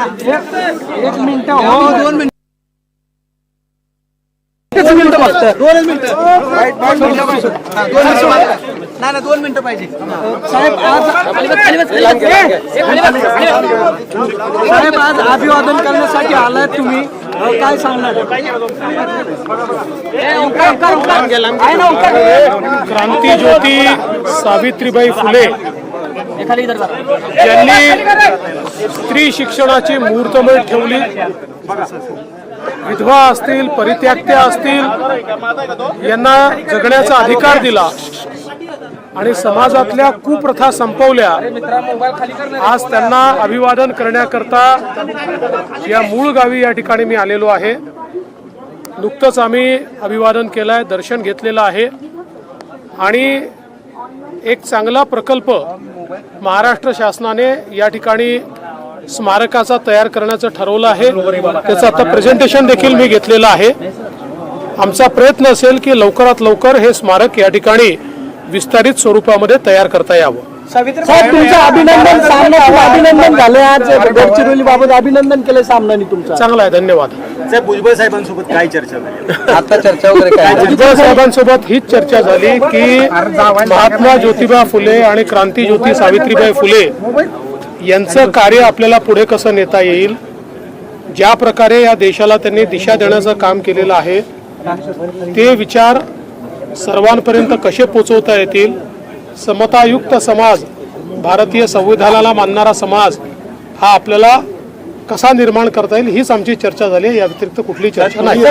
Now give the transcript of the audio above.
एक मिनिट हो दोन मिनिट। एकच मिनिट फक्त दोनच मिनिट। नाही नाही दोन मिनिटं। पाहिजे साहेब आज साहेब आज अभिवादन करण्यासाठी आलाय तुम्ही? काय सांगणार? क्रांती ज्योती सावित्रीबाई फुले। ज्यांनी स्त्री शिक्षणाची मुहूर्तमेळ ठेवली विधवा असतील परित्याक्त्या असतील यांना जगण्याचा अधिकार दिला आणि समाजातल्या कुप्रथा संपवल्या आज त्यांना अभिवादन करण्याकरता या मूळ गावी या ठिकाणी मी आलेलो आहे. नुकतंच आम्ही अभिवादन केलं आहे दर्शन घेतलेलं आहे. आणि एक चांगला प्रकल्प महाराष्ट्र शासनाने या ठिकाणी स्मारकाचा तयार करण्याचं ठरवलं आहे. त्याचं आता प्रेझेंटेशन देखील मी घेतलेलं आहे. आमचा प्रयत्न असेल की लवकरात लवकर हे स्मारक या ठिकाणी विस्तारित स्वरूपामध्ये तयार करता यावं. साहेब तुमचं अभिनंदन अभिनंदन झालं आज गडचिरोली बाबत अभिनंदन केलं सामनाने तुमचं. चांगला आहे धन्यवाद. साहेब भुजबळ साहेबांसोबत काय चर्चा झाली? आता चर्चा वगैरे काय? भुजबळ साहेबांसोबत हीच चर्चा झाली की महात्मा ज्योतिबा फुले आणि क्रांती ज्योती सावित्रीबाई फुले यांचं कार्य आपल्याला पुढे कसं नेता येईल? ज्या प्रकारे या देशाला त्यांनी दिशा देण्याचं काम केलेलं आहे ते विचार सर्वांपर्यंत कसे पोचवता येतील? समतायुक्त समाज भारतीय संविधानाला मानणारा समाज हा आपल्याला कसा निर्माण करता येईल हीच आमची चर्चा झाली आहे. या व्यतिरिक्त कुठली चर्चा नाही